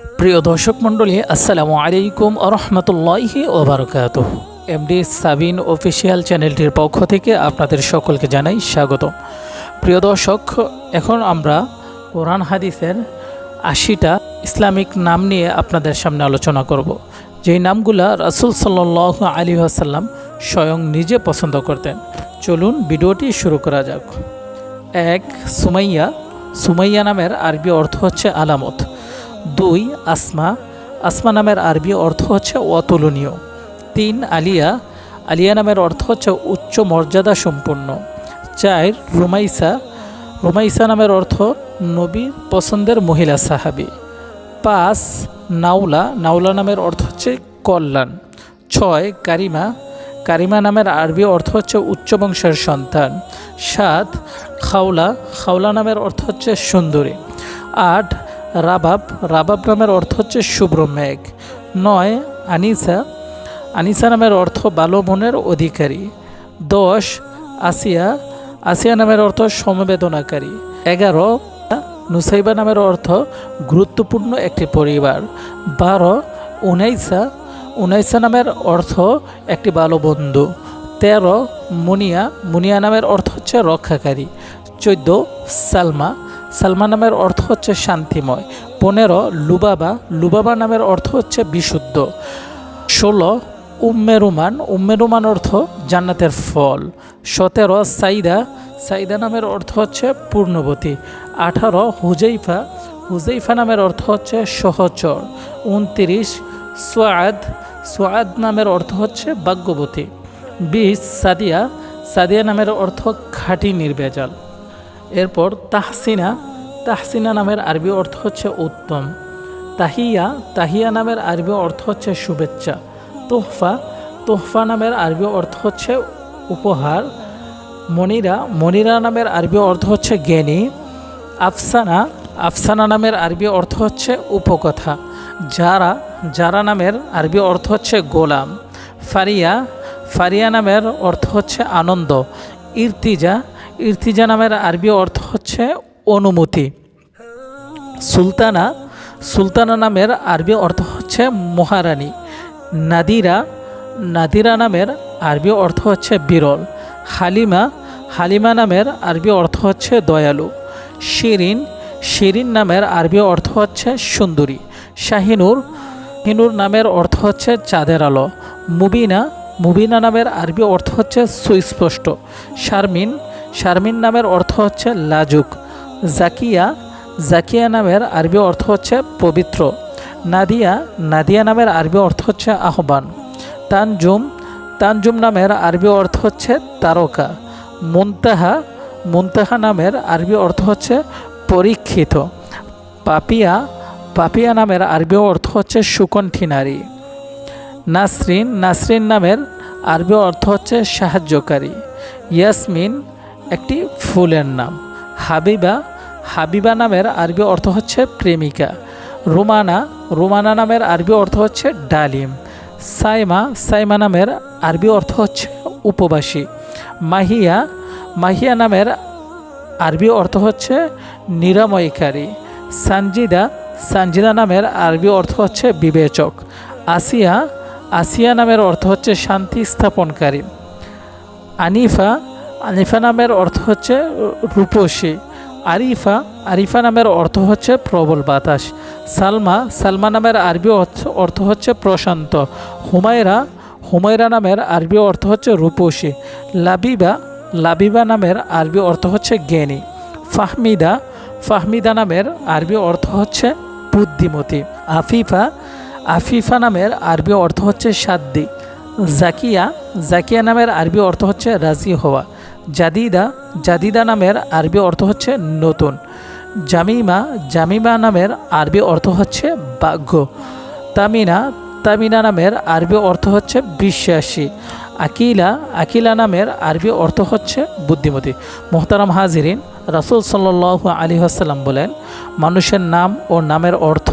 প্রিয় দর্শক মণ্ডলী, আসসালামু আলাইকুম রহমতুল্লাহি ওবরকাত এমডি সাবিন অফিসিয়াল চ্যানেলটির পক্ষ থেকে আপনাদের সকলকে জানাই স্বাগত প্রিয় দর্শক, এখন আমরা কোরআন হাদিসের আশিটা ইসলামিক নাম নিয়ে আপনাদের সামনে আলোচনা করব। যেই নামগুলা রাসুল সাল্লাহ আলী আসাল্লাম স্বয়ং নিজে পছন্দ করতেন। চলুন ভিডিওটি শুরু করা যাক। এক সুমাইয়া সুমাইয়া নামের আরবি অর্থ হচ্ছে আলামত। দুই, আসমা। আসমা নামের আরবি অর্থ হচ্ছে অতুলনীয়। তিন, আলিয়া। আলিয়া নামের অর্থ হচ্ছে উচ্চ মর্যাদা সম্পন্ন। চার, রুমাইসা। রুমাইসা নামের অর্থ নবীর পছন্দের মহিলা সাহাবি। পাঁচ, নাওলা। নাওলা নামের অর্থ হচ্ছে কল্যাণ। ছয়, কারিমা। কারিমা নামের আরবি অর্থ হচ্ছে উচ্চ বংশের সন্তান। সাত, খাওলা। খাওলা নামের অর্থ হচ্ছে সুন্দরী। আট রাবাব রাবাব নামের অর্থ হচ্ছে শুভ্র মেঘ। নয়, আনিসা। আনিসা নামের অর্থ ভালো মনের অধিকারী। দশ, আসিয়া। আসিয়া নামের অর্থ সমবেদনাকারী। এগারো, নুসাইবা নামের অর্থ গুরুত্বপূর্ণ একটি পরিবার। বারো, উনাইসা। উনাইসা নামের অর্থ একটি ভালো বন্ধু তেরো, মুনিয়া। মুনিয়া নামের অর্থ হচ্ছে রক্ষাকারী। চোদ্দ, সালমা। সালমা নামের অর্থ হচ্ছে শান্তিময়। পনেরো, লুবাবা। লুবাবা নামের অর্থ হচ্ছে বিশুদ্ধ। ষোলো, উম্মে রুমান। উম্মে রুমান অর্থ জান্নাতের ফল। সতেরো, সাইদা। সাইদা নামের অর্থ হচ্ছে পূর্ণবতী। আঠারো, হুজাইফা। হুজাইফা নামের অর্থ হচ্ছে সহচর। উনত্রিশ, সোয়াদ। সোয়াদ নামের অর্থ হচ্ছে ভাগ্যবতী। বিশ, সাদিয়া। সাদিয়া নামের অর্থ খাঁটি নির্বেজাল এরপর তাহসিনা তাহসিনা নামের আরবি অর্থ হচ্ছে উত্তম। তাহিয়া তাহিয়া নামের আরবি অর্থ হচ্ছে শুভেচ্ছা। তোহফা তোহফা নামের আরবি অর্থ হচ্ছে উপহার। মনিরা মনিরা নামের আরবি অর্থ হচ্ছে জ্ঞানী। আফসানা আফসানা নামের আরবি অর্থ হচ্ছে উপকথা। যারা যারা নামের আরবি অর্থ হচ্ছে গোলাম। ফারিয়া ফারিয়া নামের অর্থ হচ্ছে আনন্দ। ইর্তিজা ইর্তিজা নামের আরবি অর্থ হচ্ছে অনুমতি। সুলতানা সুলতানা নামের আরবি অর্থ হচ্ছে মহারানী। নাদিরা নাদিরা নামের আরবি অর্থ হচ্ছে বিরল। হালিমা হালিমা নামের আরবি অর্থ হচ্ছে দয়ালু। শিরিন শিরিন নামের আরবি অর্থ হচ্ছে সুন্দরী। শাহিনুর হিনুর নামের অর্থ হচ্ছে চাঁদের আলো। মুবিনা মুবিনা নামের আরবি অর্থ হচ্ছে সুস্পষ্ট। শারমিন শারমিন নামের অর্থ হচ্ছে লাজুক। জাকিয়া জাকিয়া নামের আরবি অর্থ হচ্ছে পবিত্র। নাদিয়া নাদিয়া নামের আরবি অর্থ হচ্ছে আহ্বান। তানজুম তানজুম নামের আরবি অর্থ হচ্ছে তারকা। মুনতাহা মুনতাহা নামের আরবি অর্থ হচ্ছে পরীক্ষিত। পাপিয়া পাপিয়া নামের আরবি অর্থ হচ্ছে সুকণ্ঠী নারী। নাসরিন নাসরিন নামের আরবি অর্থ হচ্ছে সাহায্যকারী। ইয়াসমিন একটি ফুলের নাম। হাবিবা হাবিবা নামের আরবি অর্থ হচ্ছে প্রেমিকা। রোমানা রোমানা নামের আরবি অর্থ হচ্ছে ডালিম। সাইমা সাইমা নামের আরবি অর্থ হচ্ছে উপবাসী। মাহিয়া মাহিয়া নামের আরবি অর্থ হচ্ছে নিরাময়কারী। সানজিদা সানজিদা নামের আরবি অর্থ হচ্ছে বিবেচক। আসিয়া আসিয়া নামের অর্থ হচ্ছে শান্তি স্থাপনকারী। আনিফা আনিফা নামের অর্থ হচ্ছে রূপসী। আরিফা আরিফা নামের অর্থ হচ্ছে প্রবল বাতাস। সালমা সালমা নামের আরবি অর্থ হচ্ছে প্রশান্ত। হুমায়রা হুমায়রা নামের আরবি অর্থ হচ্ছে রূপসী। লাবিবা লাবিবা নামের আরবি অর্থ হচ্ছে জ্ঞানী। ফাহমিদা ফাহমিদা নামের আরবি অর্থ হচ্ছে বুদ্ধিমতী। আফিফা আফিফা নামের আরবি অর্থ হচ্ছে সাদ্দি জাকিয়া জাকিয়া নামের আরবি অর্থ হচ্ছে রাজি হওয়া। জাদিদা জাদিদা নামের আরবি অর্থ হচ্ছে নতুন। জামিমা জামিমা নামের আরবি অর্থ হচ্ছে বাঘ্য তামিনা তামিনা নামের আরবি অর্থ হচ্ছে বিশ্বাসী। আকিলা আকিলা নামের আরবি অর্থ হচ্ছে বুদ্ধিমতী। মোহতারাম হাজিরিন রাসুল সাল্লাহ আলী আসাল্লাম বলেন, মানুষের নাম ও নামের অর্থ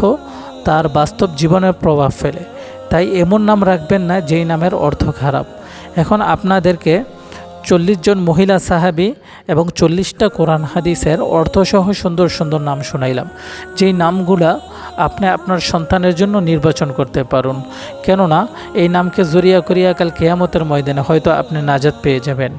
তার বাস্তব জীবনের প্রভাব ফেলে। তাই এমন নাম রাখবেন না যেই নামের অর্থ খারাপ। এখন আপনাদেরকে চল্লিশ জন মহিলা সাহাবি এবং চল্লিশটা কোরআন হাদিসের অর্থসহ সুন্দর সুন্দর নাম শুনাইলাম। যেই নামগুলা আপনি আপনার সন্তানের জন্য নির্বাচন করতে পারুন। কেননা, এই নামকে জরিয়া করিয়া কাল কেয়ামতের ময়দানে হয়তো আপনি নাজাদ পেয়ে যাবেন।